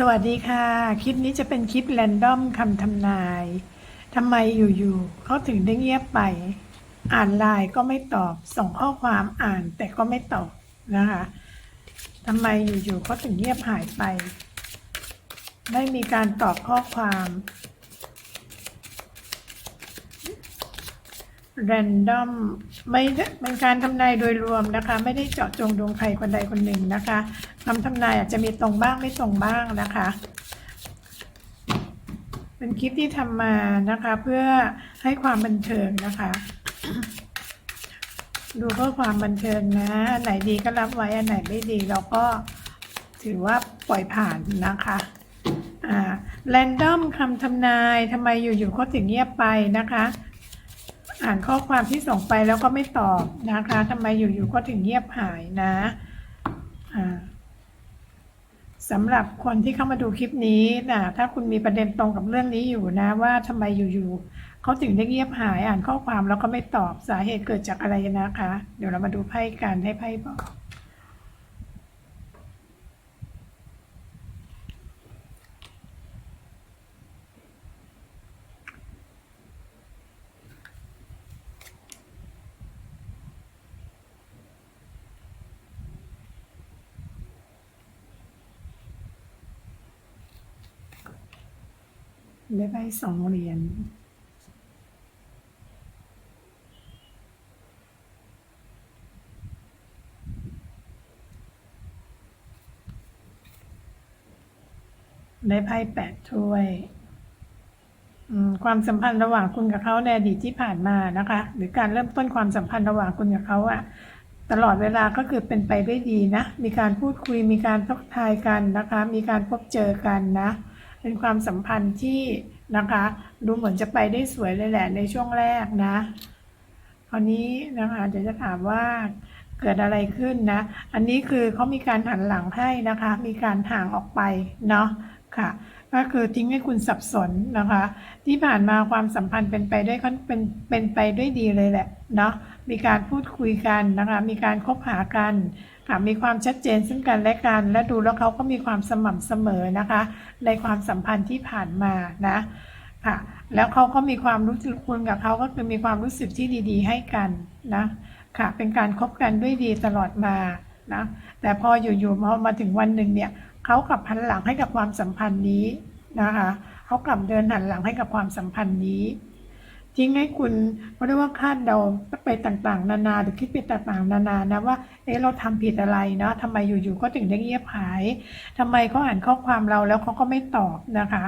สวัสดีค่ะ คลิปนี้จะเป็นคลิปแรนดอมคำทำนายทำไมอยู่ๆเขาถึงได้เงียบไป อ่านไลน์ก็ไม่ตอบ ส่งข้อความอ่านแต่ก็ไม่ตอบนะคะทำไมอยู่ๆเขาถึงเงียบหายไป ไม่มีการตอบข้อความแรนดอมไม่เป็นการทำนายโดยรวมนะคะ ไม่ได้เจาะจงดวงใครคนใดคนหนึ่งนะคะ คำทำนายอาจจะมีตรงบ้างไม่ตรงบ้างนะคะ เป็นคลิปที่ทำมานะคะเพื่อให้ความบันเทิงนะคะ ดูเพื่อความบันเทิงนะอันไหนดีก็รับไว้อันไหนไม่ดีเราก็ถือว่าปล่อยผ่านนะคะอ่าแรนดอมคำทำนายทำไมอยู่ๆเขาถึงเงียบไปนะคะอ่านข้อความที่ส่งไปแล้วก็ไม่ตอบนะคะทำไมอยู่ๆก็ถึงเงียบหายนะ สำหรับคนที่เข้ามาดูคลิปนี้นะถ้าคุณมีประเด็นตรงกับเรื่องนี้อยู่นะว่าทำไมอยู่ๆเขาถึงได้เงียบหายอ่านข้อความแล้วก็ไม่ตอบสาเหตุเกิดจากอะไรนะคะ เดี๋ยวเรามาดูไพ่กันให้ไพ่บอก ได้ไพ่สองเหรียญได้ไพ่แปดถ้วย ความสัมพันธ์ระหว่างคุณกับเขาในอดีตที่ผ่านมานะคะ หรือการเริ่มต้นความสัมพันธ์ระหว่างคุณกับเขาอะตลอดเวลาก็คือเป็นไปด้วยดีนะ มีการพูดคุย มีการทักทายกันนะคะ มีการพบเจอกันนะ เป็นความสัมพันธ์ที่นะคะ ดูเหมือนจะไปได้สวยเลยแหละในช่วงแรกนะคราวนี้นะคะเดี๋ยวจะถามว่าเกิดอะไรขึ้นนะ อันนี้คือเขามีการหันหลังให้นะคะ มีการห่างออกไปเนาะค่ะ ก็คือทิ้งให้คุณสับสนนะคะ ที่ผ่านมาความสัมพันธ์เป็นไปด้วยเป็นเป็นไปด้วยดีเลยแหละเนาะ มีการพูดคุยกันนะคะ มีการคบหากัน ค่ะมีความชัดเจนซึ่งกันและกัน และดูแล้วเขาก็มีความสม่ำเสมอนะคะ ในความสัมพันธ์ที่ผ่านมานะค่ะแล้วเขาก็มีความรู้สึกคุณกับเขาก็คือมีความรู้สึกที่ดี ๆ ให้กันนะค่ะเป็นการคบกันด้วยดีตลอดมานะแต่พออยู่ๆมามาถึงวันหนึ่งเนี่ยเขากลับหันหลังให้กับความสัมพันธ์นี้นะคะเขากลับเดินหันหลังให้กับความสัมพันธ์นี้ ทิ้งให้คุณเขาเรียกว่าคาดเดาไปต่างๆ นานาหรือคิดไปต่างๆ นานานะว่าเอ๊ะเราทำผิดอะไรเนาะทำไมอยู่ๆก็ถึงได้เงียบหายทำไมเขาอ่านข้อความเราแล้วเขาก็ไม่ตอบนะคะ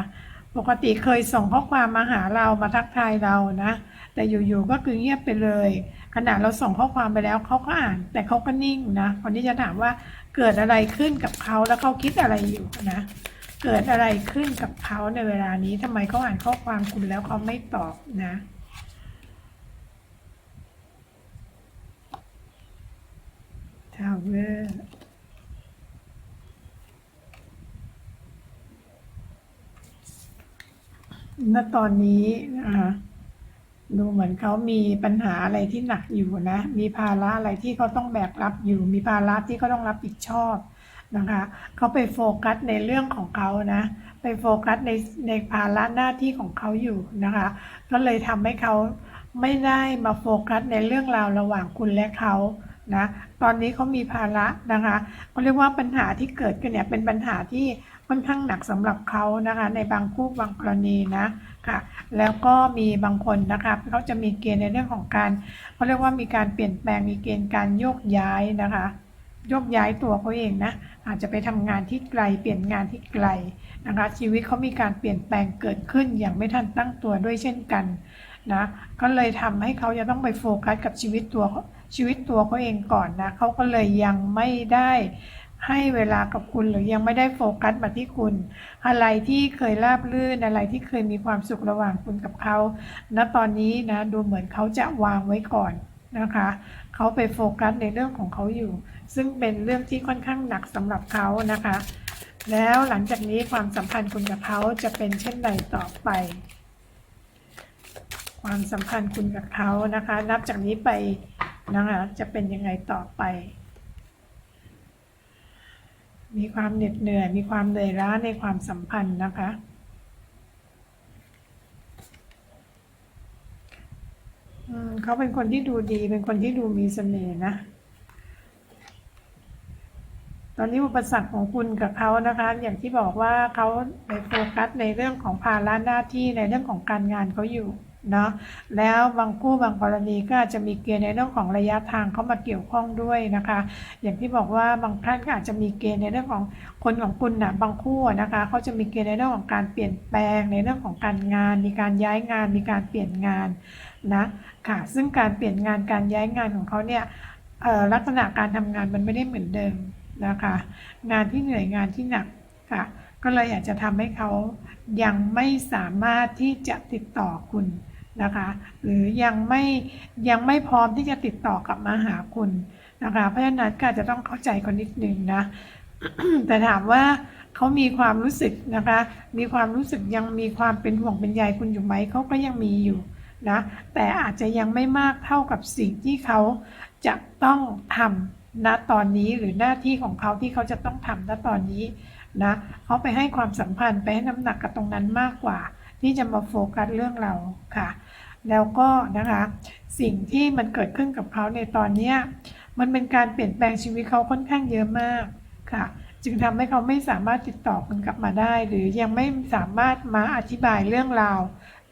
ปกติเคยส่งข้อความมาหาเรามาทักทายเรานะ แต่อยู่ๆก็คือเงียบไปเลย ขณะเราส่งข้อความไปแล้วเขาก็อ่าน แต่เขาก็นิ่งนะคนที่จะถามว่าเกิดอะไรขึ้นกับเขาแล้วเขาคิดอะไรอยู่นะเกิดอะไรขึ้นกับเขาในเวลานี้ทำไมเขาอ่านข้อความคุณแล้วเขาไม่ตอบนะ ทาวเวอร์ณตอนนี้นะคะดูเหมือนเขามีปัญหาอะไรที่หนักอยู่นะ มีภาระอะไรที่เขาต้องแบกรับอยู่ มีภาระที่เขาต้องรับผิดชอบนะคะเขาไปโฟกัสในเรื่องของเขานะ ไปโฟกัสในในภาระหน้าที่ของเขาอยู่นะคะ ก็เลยทำให้เขาไม่ได้มาโฟกัสในเรื่องราวระหว่างคุณและเขา นะตอนนี้เขามีภาระนะคะเขาเรียกว่าปัญหาที่เกิดขึ้นเนี่ยเป็นปัญหาที่ค่อนข้างหนักสำหรับเขานะคะ ในบางคู่บางกรณีนะค่ะแล้วก็มีบางคนนะคะเขาจะมีเกณฑ์ในเรื่องของการเขาเรียกว่ามีการเปลี่ยนแปลงมีเกณฑ์การโยกย้ายนะคะโยกย้ายตัวเขาเองนะอาจจะไปทำงานที่ไกลเปลี่ยนงานที่ไกลนะคะชีวิตเขามีการเปลี่ยนแปลงเกิดขึ้นอย่างไม่ทันตั้งตัวด้วยเช่นกัน นะก็เลยทำให้เขาจะต้องไปโฟกัสกับชีวิตตัวชีวิตตัวเขาเองก่อนนะเขาก็เลยยังไม่ได้ให้เวลากับคุณหรือยังไม่ได้โฟกัสมาที่คุณ อะไรที่เคยราบรื่นอะไรที่เคยมีความสุขระหว่างคุณกับเขาณตอนนี้นะดูเหมือนเขาจะวางไว้ก่อนนะคะเขาไปโฟกัสในเรื่องของเขาอยู่ ซึ่งเป็นเรื่องที่ค่อนข้างหนักสำหรับเขานะคะ แล้วหลังจากนี้ความสัมพันธ์คุณกับเขาจะเป็นเช่นใดต่อไป ความสัมพันธ์คุณกับเขานะคะ นับจากนี้ไปนะคะจะเป็นยังไงต่อไป มีความเหน็ดเหนื่อย มีความเหนื่อยล้าในความสัมพันธ์นะคะอืมเขาเป็นคนที่ดูดี เป็นคนที่ดูมีเสน่ห์นะ ตอนนี้อุปสรรคของคุณกับเขานะคะ อย่างที่บอกว่าเขาไปโฟกัสในเรื่องของภาระหน้าที่ในเรื่องของการงานเขาอยู่ เนาะแล้วบางคู่บางกรณีก็อาจจะมีเกณฑ์ในเรื่องของระยะทางเข้ามาเกี่ยวข้องด้วยนะคะ อย่างที่บอกว่าบางท่านก็อาจจะมีเกณฑ์ในเรื่องของคนของคุณนะบางคู่นะคะเขาจะมีเกณฑ์ในเรื่องของการเปลี่ยนแปลงในเรื่องของการงาน มีการย้ายงาน มีการเปลี่ยนงานนะค่ะซึ่งการเปลี่ยนงานการย้ายงานของเขาเนี่ยลักษณะการทำงานมันไม่ได้เหมือนเดิมนะคะ งานที่เหนื่อยงานที่หนักค่ะก็เลยอยากจะทำให้เขายังไม่สามารถที่จะติดต่อคุณ นะคะ หรือยังไม่ยังไม่พร้อมที่จะติดต่อกลับมาหาคุณนะคะ เพราะฉะนั้นก็อาจจะต้องเข้าใจคนนิดนึงนะ แต่ถามว่าเขามีความรู้สึกนะคะ มีความรู้สึกยังมีความเป็นห่วงเป็นใยคุณอยู่ไหมเขาก็ยังมีอยู่นะ แต่อาจจะยังไม่มากเท่ากับสิ่งที่เขาจะต้องทำณตอนนี้หรือหน้าที่ของเขาที่เขาจะต้องทำณตอนนี้นะเขาไปให้ความสัมพันธ์ไปให้น้ำหนักกับตรงนั้นมากกว่า ที่จะมาโฟกัสเรื่องเราค่ะ แล้วก็นะคะสิ่งที่มันเกิดขึ้นกับเขาในตอนนี้มันเป็นการเปลี่ยนแปลงชีวิตเขาค่อนข้างเยอะมากค่ะ จึงทำให้เขาไม่สามารถติดต่อคุณกลับมาได้ หรือยังไม่สามารถมาอธิบายเรื่องราว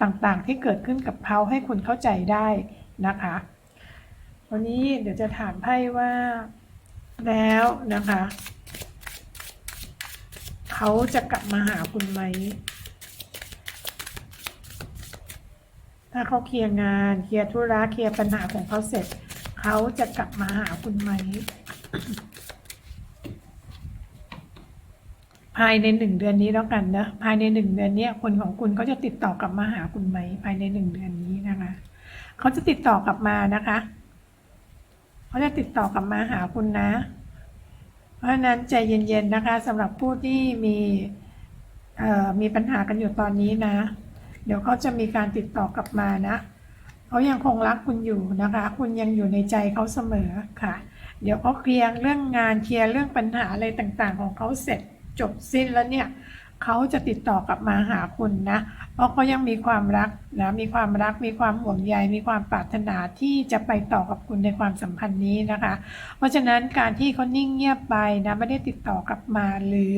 ต่างๆ ที่เกิดขึ้นกับเขาให้คุณเข้าใจได้นะคะ วันนี้เดี๋ยวจะถามไพ่ว่าแล้วนะคะ เขาจะกลับมาหาคุณไหม ถ้าเขาเคลียร์งานเคลียร์ธุระเคลียร์ปัญหาของเขาเสร็จ เขาจะกลับมาหาคุณไหม ภายในหนึ่งเดือนนี้แล้วกันนะ ภายในหนึ่งเดือนนี้คนของคุณเขาจะติดต่อกลับมาหาคุณไหม ภายในหนึ่งเดือนนี้นะคะเขาจะติดต่อกลับมานะคะเขาจะติดต่อกลับมาหาคุณนะ เพราะฉะนั้นใจเย็นๆนะคะสำหรับผู้ที่มีมีปัญหากันอยู่ตอนนี้นะ เดี๋ยวเขาจะมีการติดต่อกลับมานะเขายังคงรักคุณอยู่นะคะ คุณยังอยู่ในใจเขาเสมอค่ะ เดี๋ยวเขาเคลียร์เรื่องงานเคลียร์เรื่องปัญหาอะไรต่างๆ ของเขาเสร็จจบสิ้นแล้วเนี่ยเขาจะติดต่อกลับมาหาคุณนะ เพราะเขายังมีความรักนะ มีความรัก มีความห่วงใย มีความปรารถนาที่จะไปต่อกับคุณในความสัมพันธ์นี้นะคะ เพราะฉะนั้นการที่เขานิ่งเงียบไปนะ ไม่ได้ติดต่อกลับมาหรือ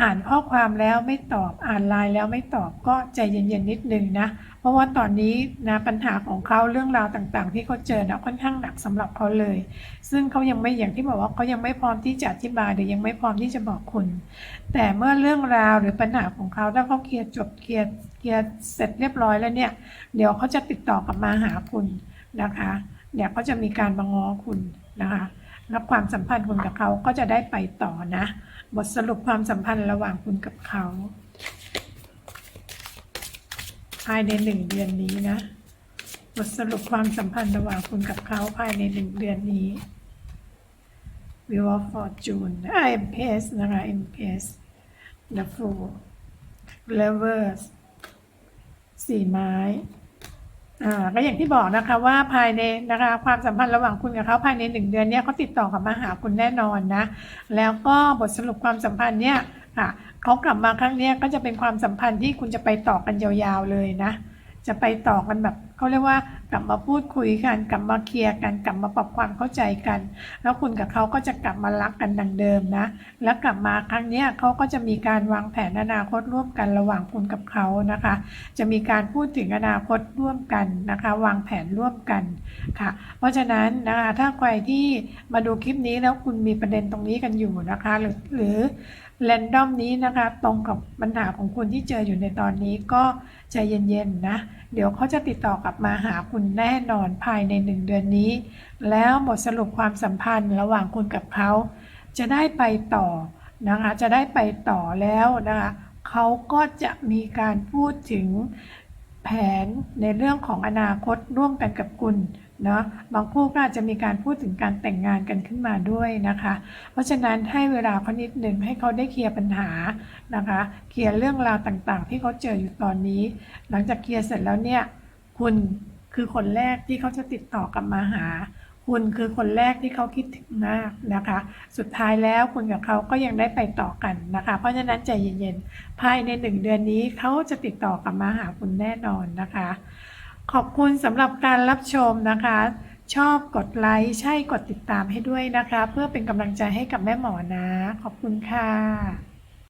อ่านข้อความแล้วไม่ตอบอ่านไลน์แล้วไม่ตอบก็ใจเย็นๆนิดนึงนะเพราะว่าตอนนี้นะปัญหาของเขาเรื่องราวต่างๆ ที่เขาเจอนะค่อนข้างหนักสำหรับเขาเลย ซึ่งเขายังไม่อย่างที่บอกว่าเขายังไม่พร้อมที่จะอธิบายหรือยังไม่พร้อมที่จะบอกคุณ แต่เมื่อเรื่องราวหรือปัญหาของเขาถ้าเขาเคลียร์จบเคลียร์เคลียร์เสร็จเรียบร้อยแล้วเนี่ยเดี๋ยวเขาจะติดต่อกลับมาหาคุณนะคะเดี๋ยวเขาจะมีการมาง้อคุณนะคะแล้วความสัมพันธ์คุณกับเขาก็จะได้ไปต่อนะ บทสรุปความสัมพันธ์ระหว่างคุณกับเขา ภายในหนึ่งเดือนนี้นะ บทสรุปความสัมพันธ์ระหว่างคุณกับเขาภายในหนึ่งเดือนนี้ Wheel of Fortune อ่า MPS นะคะ MPS The Fool Lovers สี่ไม้ อ่าก็อย่างที่บอกนะคะว่าภายในนะคะความสัมพันธ์ระหว่างคุณกับเขาภายในหนึ่งเดือนเนี้ยเขาติดต่อกลับมาหาคุณแน่นอนนะ แล้วก็บทสรุปความสัมพันธ์เนี่ยค่ะเขากลับมาครั้งเนี้ยก็จะเป็นความสัมพันธ์ที่คุณจะไปต่อกันยาวๆเลยนะ จะไปต่อกันแบบ เขาเรียกว่ากลับมาพูดคุยกันกลับมาเคลียร์กันกลับมาปรับความเข้าใจกัน แล้วคุณกับเขาก็จะกลับมารักกันดังเดิมนะ แล้วกลับมาครั้งนี้เขาก็จะมีการวางแผนอนาคตร่วมกันระหว่างคุณกับเขานะคะ จะมีการพูดถึงอนาคตร่วมกันนะคะ วางแผนร่วมกันค่ะ เพราะฉะนั้นนะคะถ้าใครที่มาดูคลิปนี้แล้วคุณมีประเด็นตรงนี้กันอยู่นะคะ หรือหรือ แรนดอมนี้นะคะ ตรงกับปัญหาของคุณที่เจออยู่ในตอนนี้ก็ใจเย็นๆนะ เดี๋ยวเขาจะติดต่อกลับมาหาคุณแน่นอนภายในหนึ่งเดือนนี้ แล้วบทสรุปความสัมพันธ์ระหว่างคุณกับเขา จะได้ไปต่อนะคะ จะได้ไปต่อแล้วนะคะเขาก็จะมีการพูดถึงแผนในเรื่องของอนาคตร่วมกันกับคุณ เนาะบางคู่ก็อาจจะมีการพูดถึงการแต่งงานกันขึ้นมาด้วยนะคะ เพราะฉะนั้นให้เวลาเขานิดหนึ่งให้เขาได้เคลียร์ปัญหานะคะ เคลียร์เรื่องราวต่างๆ ที่เขาเจออยู่ตอนนี้ หลังจากเคลียร์เสร็จแล้วเนี่ยคุณคือคนแรกที่เขาจะติดต่อกลับมาหา คุณคือคนแรกที่เขาคิดถึงมากนะคะ สุดท้ายแล้วคุณกับเขาก็ยังได้ไปต่อกันนะคะ เพราะฉะนั้นใจเย็นๆภายในหนึ่งเดือนนี้เขาจะติดต่อกลับมาหาคุณแน่นอนนะคะ ขอบคุณสำหรับการรับชมนะคะ ชอบกดไลค์ใช่กดติดตามให้ด้วยนะคะ เพื่อเป็นกำลังใจให้กับแม่หมอนะ ขอบคุณค่ะ